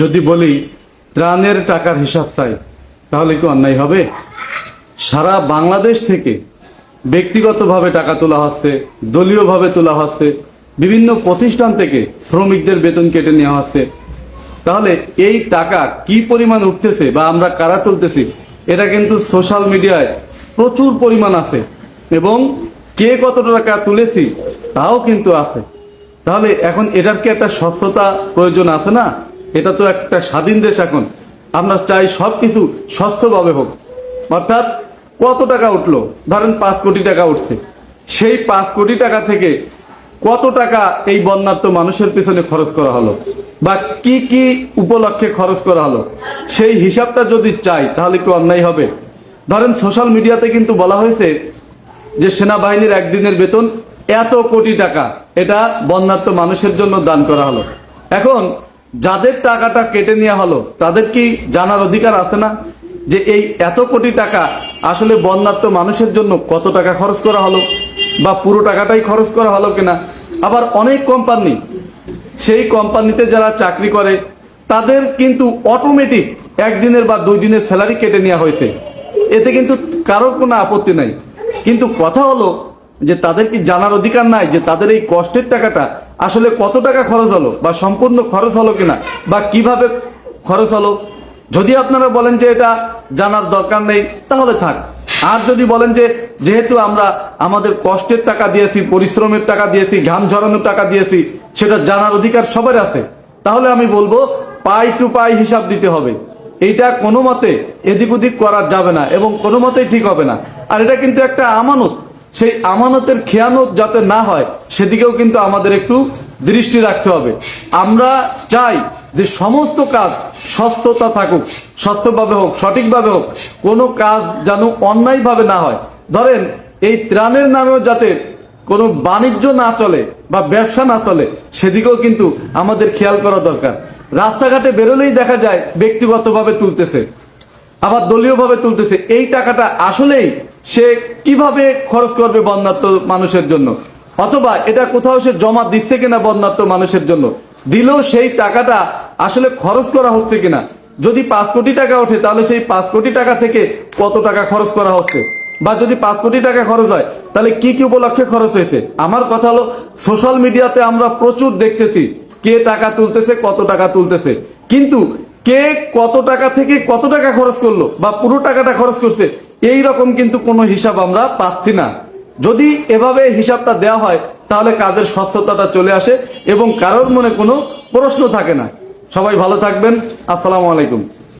যদি বলি, ত্রাণের টাকার হিসাব চাই, তাহলে কি অন্যায় হবে? সারা বাংলাদেশ থেকে ব্যক্তিগতভাবে টাকা তোলা হচ্ছে, দলীয়ভাবে তোলা হচ্ছে, বিভিন্ন প্রতিষ্ঠান থেকে শ্রমিকদের বেতন কেটে নেওয়া হচ্ছে। তাহলে এই টাকা কি পরিমাণ উঠতেছে বা আমরা কারা তুলতেছি, এটা কিন্তু সোশ্যাল মিডিয়ায় প্রচুর পরিমাণ আছে। এবং কে কত টাকা তুলেছি, তাও কিন্তু আছে। তাহলে এখন এটার কি একটা স্বস্থতা প্রয়োজন আছে না? এটা তো একটা স্বাধীন দেশ এখন। আমরা চাই সবকিছু স্বস্থভাবে হোক। অর্থাৎ কত টাকা উঠল? ধরেন পাঁচ কোটি টাকা উঠছে। সেই পাঁচ কোটি টাকা থেকে কত টাকা এই বন্যার্থ মানুষের পিছনে খরচ করা হলো? বা কি কি উপলক্ষে খরচ করা হলো? সেই হিসাবটা যদি চাই, তাহলে কি অন্যায় হবে? ধরেন সোশ্যাল মিডিয়াতে কিন্তু বলা হয়েছে যে সেনাবাহিনীর একদিনের বেতন এত কোটি টাকা। এটা বন্যার্থ মানুষের জন্য দান করা হলো। এখন যাদের টাকাটা কেটে নেওয়া হলো, তাদের কি জানার অধিকার আছে না? যে এই এত কোটি টাকা আসলে বন্যার্থ মানুষের জন্য কত টাকা খরচ করা হলো বা পুরো টাকাটাই খরচ করা হলো কিনা? আবার অনেক কোম্পানি সেই কোম্পানিতে যারা চাকরি করে, তাদের কিন্তু অটোমেটিক একদিনের বা দুই দিনের স্যালারি কেটে নেওয়া হয়েছে। এতে কিন্তু কারোর কোনো আপত্তি নাই। কিন্তু কথা হলো যে তাদের কি জানার অধিকার নাই যে তাদের এই কষ্টের টাকাটা আসলে কত টাকা খরচ হলো বা সম্পূর্ণ খরচ হলো কিনা বা কীভাবে খরচ হলো? যদি আপনারা বলেন যে এটা জানার দরকার নেই, তাহলে থাক। আর যদি বলেন যে যেহেতু আমরা আমাদের কষ্টের টাকা দিয়েছি, পরিশ্রমের টাকা দিয়েছি, ঘাম ঝরানোর টাকা দিয়েছি, সেটা জানার অধিকার সবার আছে, তাহলে আমি বলব পাই টু পাই হিসাব দিতে হবে। এইটা কোনো মতে এদিক ওদিক করা যাবে না এবং কোনো মতেই ঠিক হবে না। আর এটা কিন্তু একটা আমানত। সেই আমানতের খেয়ানত যাতে না হয়, সেদিকেও কিন্তু আমাদের একটু দৃষ্টি রাখতে হবে। আমরা চাই যে সমস্ত কাজ সস্ততা থাকুক, স্বাস্থ্যভাবে হোক, সঠিকভাবে হোক, কোনো কাজ যেন অন্যায়ভাবে না হয়। ধরেন, এই ত্রাণের নামেও যাতে কোনো বাণিজ্য না চলে বা ব্যবসা না চলে, সেদিকেও কিন্তু আমাদের খেয়াল করা দরকার। রাস্তাঘাটে বেরোলেই দেখা যায় ব্যক্তিগতভাবে তুলতেছে, আবার দলীয়ভাবে তুলতেছে। এই টাকাটা আসলেই সে কীভাবে খরচ করবে বন্যার্থ মানুষের জন্য? অথবা এটা কোথাও সে জমা দিচ্ছে কিনা বন্যার্থ মানুষের জন্য? দিলেও সেই টাকাটা আসলে খরচ করা হচ্ছে কিনা? যদি পাঁচ কোটি টাকা ওঠে, তাহলে সেই পাঁচ কোটি টাকা থেকে কত টাকা খরচ করা হচ্ছে? বা যদি পাঁচ কোটি টাকা খরচ হয়, তাহলে কি কি উপলক্ষে খরচ হয়েছে? আমার কথা হলো সোশ্যাল মিডিয়াতে আমরা প্রচুর দেখতেছি, কে টাকা তুলতেছে, কত টাকা তুলতেছে। কিন্তু কে কত টাকা থেকে কত টাকা খরচ করল বা পুরো টাকাটা খরচ করছে, এই রকম কিন্তু কোনো হিসাব আমরা পাচ্ছি না। যদি এভাবে হিসাবটা দেওয়া হয়, তাহলে কাজের স্বচ্ছতাটা চলে আসে এবং কারোর মনে কোনো প্রশ্ন থাকে না। সবাই ভালো থাকবেন। আসসালামু আলাইকুম।